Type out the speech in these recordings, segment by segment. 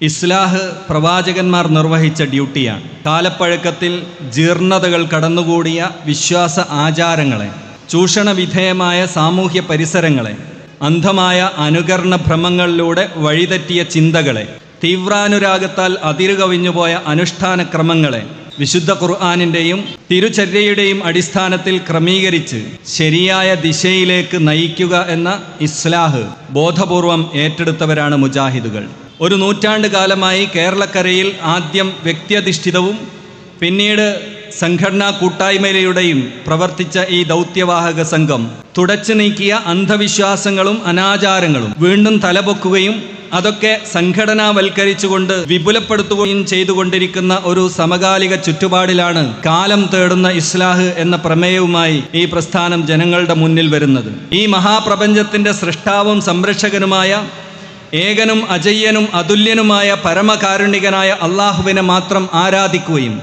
Islah പ്രവാചകന്മാർ നിർവഹിച്ച ഡ്യൂട്ടിയാണ്. കാലപ്പഴക്കത്തിൽ ജീർണതകൾ കടന്നുകൂടിയ വിശ്വാസ ആചാരങ്ങളെ ചൂഷണവിധേയമായ സാമൂഹ്യ പരിസരങ്ങളെ അന്ധമായ അനുകരണ ഭ്രമങ്ങളിലൂടെ വഴിതെറ്റിയ ചിന്തകളെ തീവ്രാനുരാഗത്താൽ അതിരുകവിഞ്ഞുപോയ അനുഷ്ഠാന ക്രമങ്ങളെ വിശുദ്ധ ഖുർആാനിന്റെയും തിരുചര്യയുടെയും അടിസ്ഥാനത്തിൽ ക്രമീകരിച്ച് ശരിയായ ദിശയിലേക്ക് നയിക്കുക എന്ന ഇസ്ലാഹ് ബോധപൂർവം ഏറ്റെടുത്തവരാണ് മുജാഹിദുകൾ. ഒരു നൂറ്റാണ്ട് കാലമായി കേരളക്കരയിൽ ആദ്യം വ്യക്തിയധിഷ്ഠിതവും പിന്നീട് സംഘടനാ കൂട്ടായ്മയിലൂടെയും പ്രവർത്തിച്ച ഈ ദൗത്യവാഹക സംഘം തുടച്ചു നീക്കിയ അന്ധവിശ്വാസങ്ങളും അനാചാരങ്ങളും വീണ്ടും തലപൊക്കുകയും അതൊക്കെ സംഘടനാവൽക്കരിച്ചുകൊണ്ട് വിപുലപ്പെടുത്തുകയും ചെയ്തുകൊണ്ടിരിക്കുന്ന ഒരു സമകാലിക ചുറ്റുപാടിലാണ് കാലം തേടുന്ന ഇസ്ലാഹ് എന്ന പ്രമേയവുമായി ഈ പ്രസ്ഥാനം ജനങ്ങളുടെ മുന്നിൽ വരുന്നത്. ഈ മഹാപ്രപഞ്ചത്തിന്റെ സൃഷ്ടാവും സംരക്ഷകനുമായ ഏകനും അജയ്യനും അതുല്യനുമായ പരമകാരുണികനായ അള്ളാഹുവിനെ മാത്രം ആരാധിക്കുകയും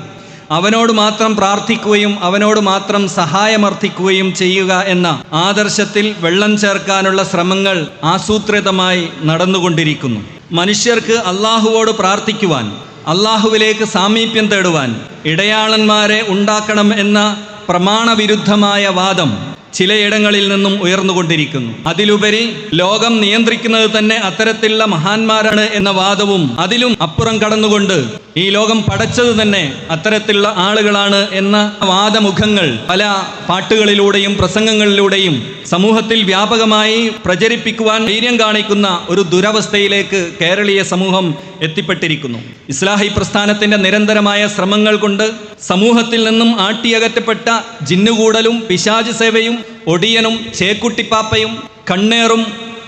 അവനോട് മാത്രം പ്രാർത്ഥിക്കുകയും അവനോട് മാത്രം സഹായമർത്ഥിക്കുകയും ചെയ്യുക എന്ന ആദർശത്തിൽ വെള്ളം ചേർക്കാനുള്ള ശ്രമങ്ങൾ ആസൂത്രിതമായി നടന്നുകൊണ്ടിരിക്കുന്നു. മനുഷ്യർക്ക് അള്ളാഹുവോട് പ്രാർത്ഥിക്കുവാൻ അള്ളാഹുവിലേക്ക് സാമീപ്യം തേടുവാൻ ഇടയാളന്മാരെ ഉണ്ടാക്കണം എന്ന പ്രമാണവിരുദ്ധമായ വാദം ചിലയിടങ്ങളിൽ നിന്നും ഉയർന്നുകൊണ്ടിരിക്കുന്നു. അതിലുപരി ലോകം നിയന്ത്രിക്കുന്നത് തന്നെ അത്തരത്തിലുള്ള മഹാന്മാരാണ് എന്ന വാദവും അതിലും അപ്പുറം കടന്നുകൊണ്ട് ഈ ലോകം പടച്ചത് തന്നെ അത്തരത്തിലുള്ള ആളുകളാണ് എന്ന വാദമുഖങ്ങൾ പല പാട്ടുകളിലൂടെയും പ്രസംഗങ്ങളിലൂടെയും സമൂഹത്തിൽ വ്യാപകമായി പ്രചരിപ്പിക്കുവാൻ ധൈര്യം കാണിക്കുന്ന ഒരു ദുരവസ്ഥയിലേക്ക് കേരളീയ സമൂഹം എത്തിപ്പെട്ടിരിക്കുന്നു. ഇസ്ലാഹി പ്രസ്ഥാനത്തിന്റെ നിരന്തരമായ ശ്രമങ്ങൾ കൊണ്ട് സമൂഹത്തിൽ നിന്നും ആട്ടിയകറ്റപ്പെട്ട ജിന്നുകൂടലും പിശാജ് സേവയും ഒടിയനും ചേക്കുട്ടിപ്പാപ്പയും കണ്ണേറും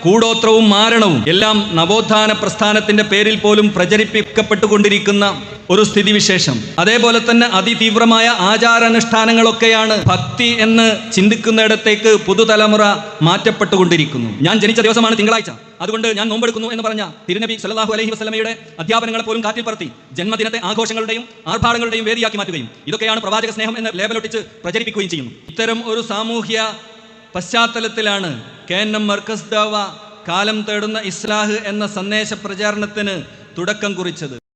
കൂടോത്രവും മാരണവും എല്ലാം നവോത്ഥാന പ്രസ്ഥാനത്തിന്റെ പേരിൽ പോലും പ്രചരിപ്പിക്കപ്പെട്ടുകൊണ്ടിരിക്കുന്ന ഒരു സ്ഥിതിവിശേഷം. അതേപോലെ തന്നെ അതിതീവ്രമായ ആചാരാനുഷ്ഠാനങ്ങളൊക്കെയാണ് ഭക്തി എന്ന് ചിന്തിക്കുന്നിടത്തേക്ക് പുതുതലമുറ മാറ്റപ്പെട്ടുകൊണ്ടിരിക്കുന്നു. ഞാൻ ജനിച്ച ദിവസമാണ് തിങ്കളാഴ്ച. അതുകൊണ്ട് ഞാൻ നോമ്പെടുക്കുന്നു എന്ന് പറഞ്ഞ തിരുനബി സല്ലല്ലാഹു അലഹി വസ്ലമയുടെ അധ്യാപനങ്ങളെ പോലും കാറ്റിൽ പറത്തി ജന്മദിനത്തെ ആഘോഷങ്ങളുടെയും ആർഭാടങ്ങളുടെയും വേദിയാക്കി മാറ്റുകയും ഇതൊക്കെയാണ് പ്രവാചക സ്നേഹം എന്ന് ലേബലൊട്ടിച്ച് പ്രചരിപ്പിക്കുകയും ചെയ്യുന്നു. ഇത്തരം ഒരു സാമൂഹ്യ പശ്ചാത്തലത്തിലാണ് K N M Markaz Dawa കാലം തേടുന്ന ഇസ്ലാഹ് എന്ന സന്ദേശ പ്രചാരണത്തിന് തുടക്കം കുറിച്ചത്.